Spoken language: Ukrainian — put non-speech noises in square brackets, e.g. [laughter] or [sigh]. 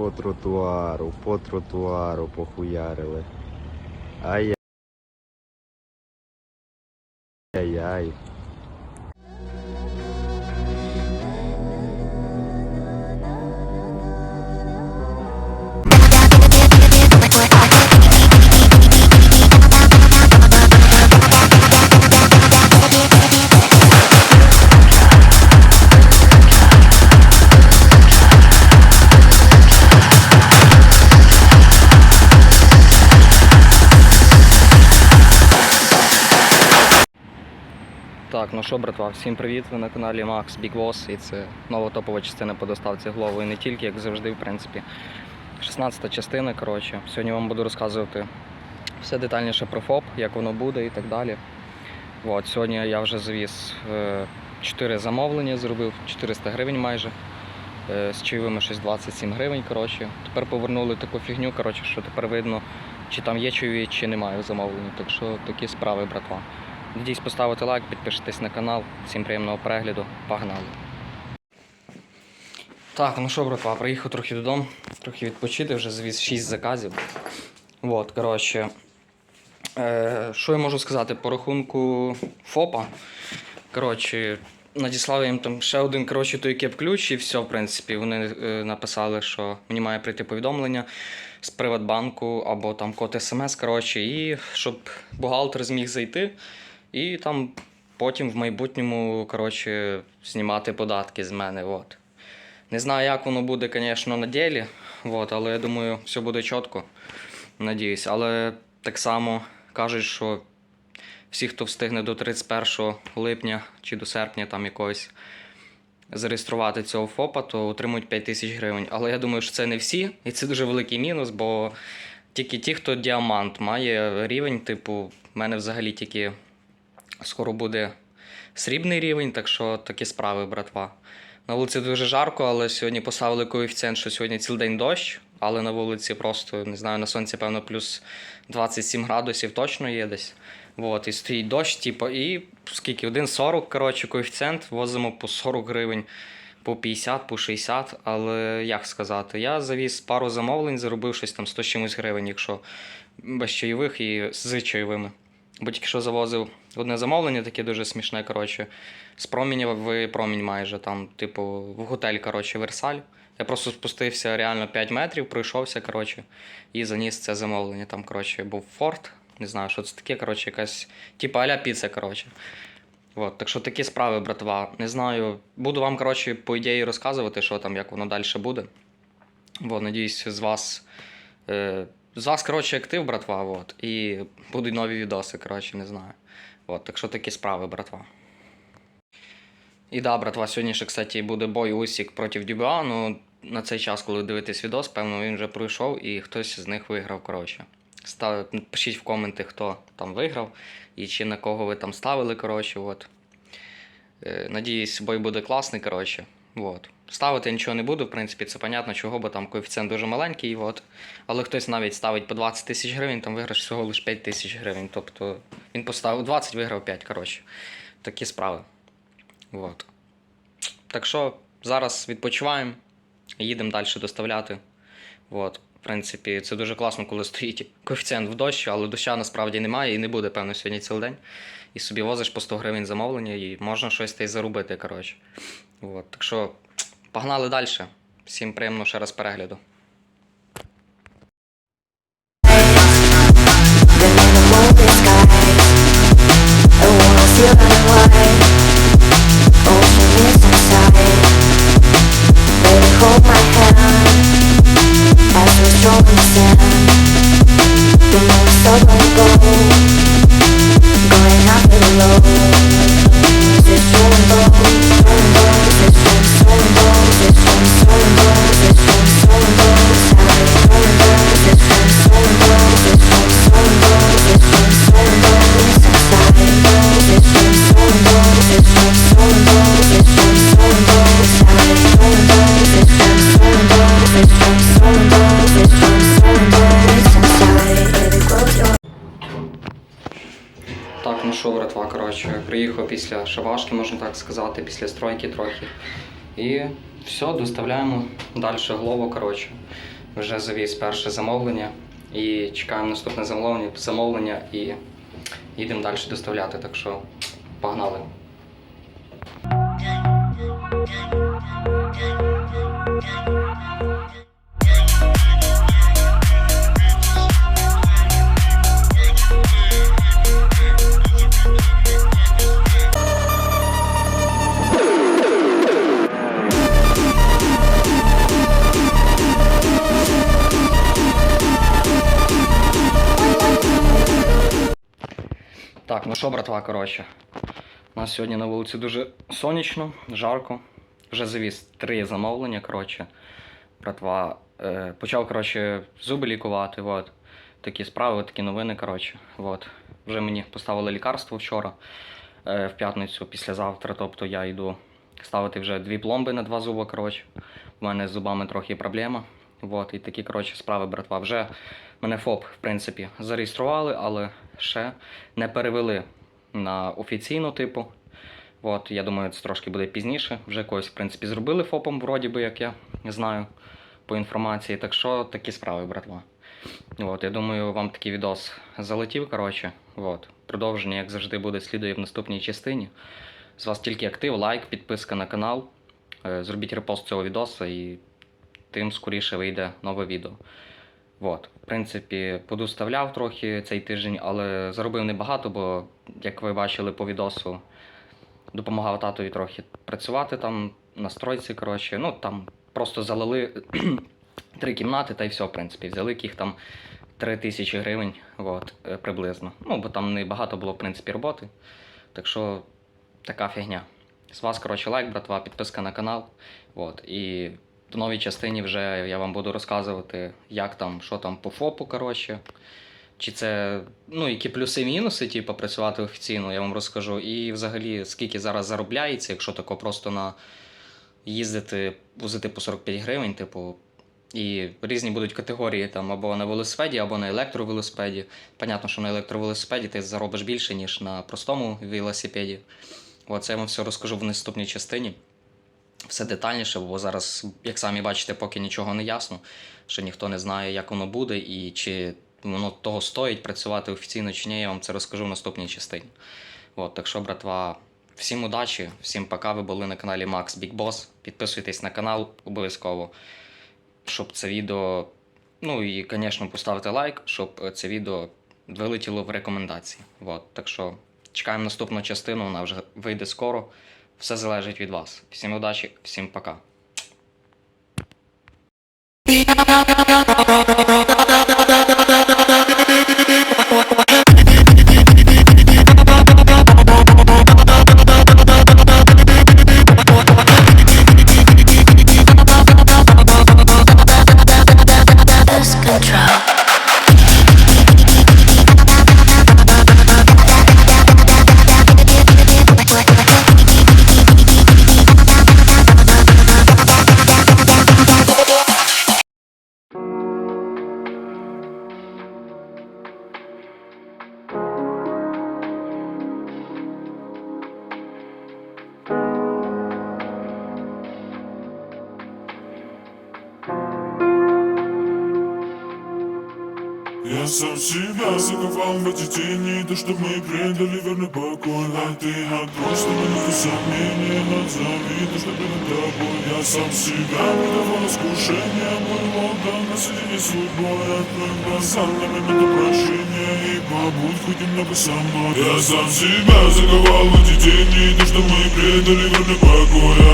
По тротуару, по тротуару похуярили. Ай. Так, ну що, братва, всім привіт! Ви на каналі Max Big Boss і це нова топова частина по доставці голови. І не тільки, як завжди, в принципі. 16-та частина. Коротше. Сьогодні вам буду розказувати все детальніше про ФОП, як воно буде і так далі. От, сьогодні я вже завіз 4 замовлення, зробив 400 гривень майже. Е, З чайовими щось 27 гривень. Коротше. Тепер повернули таку фігню, коротше, що тепер видно, чи там є чайові, чи немає в. Так що такі справи, братва. Надіюсь поставити лайк, підпишитесь на канал. Всім приємного перегляду. Погнали. Так, ну що, братва, приїхав трохи додому, трохи відпочити, вже завіз 6 заказів. От, коротше. Е, що я можу сказати по рахунку ФОПа? Коротше, надіслав їм там ще один коротше, той кеп-ключ, і все, в принципі, вони е, написали, що мені має прийти повідомлення з Приватбанку або там код смс, коротше, і щоб бухгалтер зміг зайти і там потім в майбутньому коротше, знімати податки з мене. От. Не знаю, як воно буде, звісно, на ділі, от, але я думаю, все буде чітко. Надіюсь. Але так само кажуть, що всі, хто встигне до 31 липня чи до серпня там якогось зареєструвати цього ФОПа, то отримують 5 тисяч гривень. Але я думаю, що це не всі, і це дуже великий мінус, бо тільки ті, хто діамант має рівень, типу, в мене взагалі тільки скоро буде срібний рівень, так що такі справи, братва. На вулиці дуже жарко, але сьогодні поставили коефіцієнт, що сьогодні цілий день дощ, але на вулиці просто, не знаю, на сонці, певно, плюс 27 градусів точно є десь. От, і стоїть дощ, типу, і скільки? 1,40, коротше, коефіцієнт, возимо по 40 гривень, по 50, по 60. Але як сказати, я завіз пару замовлень, заробив щось там 100 з чимось гривень, якщо без чайових і з чайовими. Бо тільки що завозив одне замовлення, таке дуже смішне, коротше, з проміння в промінь майже, там, типу, в готель, коротше, Версаль. Я просто спустився реально 5 метрів, пройшовся, коротше, і заніс це замовлення. Там, коротше, був форт, не знаю, що це таке, коротше, якась, типу аля піца, коротше. От, так що такі справи, братва. Не знаю. Буду вам, коротше, по ідеї розказувати, що там, як воно далі буде. Бо, надіюсь, з вас. Е, з вас, коротше, актив, братва, от, і будуть нові відоси, коротше, не знаю. От, так що такі справи, братва. І да, братва, сьогодні ще, кстати, буде бой Усік проти Дюбуа. Ну, на цей час, коли дивитесь відос, певно, він вже пройшов і хтось з них виграв, коротше. Став... Пишіть в коменти, хто там виграв і чи на кого ви там ставили, коротше, от. Е, Надіюсь, бой буде класний, коротше. От. Ставити нічого не буду, в принципі, це понятно, чого, бо там коефіцієнт дуже маленький. От. Але хтось навіть ставить по 20 тисяч гривень, там виграш всього лише 5 тисяч гривень. Тобто він поставив 20, виграв 5, коротше. Такі справи. От. Так що зараз відпочиваємо, їдемо далі доставляти. От. В принципі, це дуже класно, коли стоїть коефіцієнт в дощ, але доща насправді немає і не буде, певно, сьогодні цілий день. І собі возиш по 100 гривень замовлення і можна щось та й заробити, коротше. От. Так що погнали далі. Всім приємного ще раз перегляду. Що, я приїхав після шабашки, можна так сказати, після стройки трохи. І все, доставляємо далі голову. Коротше, вже завіз перше замовлення і чекаємо наступне замовлення, замовлення і їдемо далі доставляти. Так що погнали. Так, ну що, братва, коротше. У нас сьогодні на вулиці дуже сонячно, жарко. Вже завіз три замовлення, коротше. Братва е, почав, коротше, зуби лікувати. От. Такі справи, такі новини, коротше. От. Вже мені поставили лікарство вчора, е, в п'ятницю, післязавтра. Тобто я йду ставити вже дві пломби на два зуби, коротше. У мене з зубами трохи проблема. От. І такі, коротше, справи, братва. Вже мене ФОП, в принципі, зареєстрували, але ще не перевели на офіційну типу. От, я думаю, це трошки буде пізніше. Вже когось, в принципі, зробили ФОПом, вроді би, як я знаю по інформації. Так що такі справи, братва. От, я думаю, вам такий відос залетів. Коротше. От. Продовження, як завжди, буде слідує в наступній частині. З вас тільки актив, лайк, підписка на канал. Е, Зробіть репост цього відоса і тим скоріше вийде нове відео. От, в принципі, подуставляв трохи цей тиждень, але заробив небагато, бо, як ви бачили по відосу, допомагав татові трохи працювати там на стройці. Коротше. Ну там просто залили [clears throat] три кімнати та й все, в принципі. Взяли їх там 3 тисячі гривень от, е, приблизно. Ну, бо там не було, в принципі, роботи. Так що така фігня. З вас, коротше, лайк, братва, підписка на канал. От, і в новій частині вже я вам буду розказувати, як там, що там по ФОПу, коротше. Чи це, ну, які плюси і мінуси, типу, працювати офіційно, я вам розкажу. І взагалі, скільки зараз заробляється, якщо тако просто на їздити, возити по 45 гривень, типу. І різні будуть категорії там або на велосипеді, або на електровелосипеді. Понятно, що на електровелосипеді ти заробиш більше, ніж на простому велосипеді. Оце я вам все розкажу в наступній частині. Все детальніше, бо зараз, як самі бачите, поки нічого не ясно, що ніхто не знає, як воно буде і чи воно того стоїть працювати офіційно чи ні, я вам це розкажу в наступній частині. От, так що, братва, всім удачі, всім пока. Ви були на каналі Max Big Boss. Підписуйтесь на канал обов'язково, щоб це відео. Ну і, звісно, поставити лайк, щоб це відео вилетіло в рекомендації. От, так що чекаємо наступну частину, вона вже вийде скоро. Все залежить від вас. Всім удачі, всім пока. Сам себя заковал в эти тени То, что мы предали верный покой. А ты отбрось на минуту сомнения Отзови то, что перед тобой Я сам себя предавал искушения Мой лондон на сиденье судьбой. Открой глаза на минуту прощения И побудь хоть немного со мной. Я сам себя заковал в эти тени То, что мы предали верный покой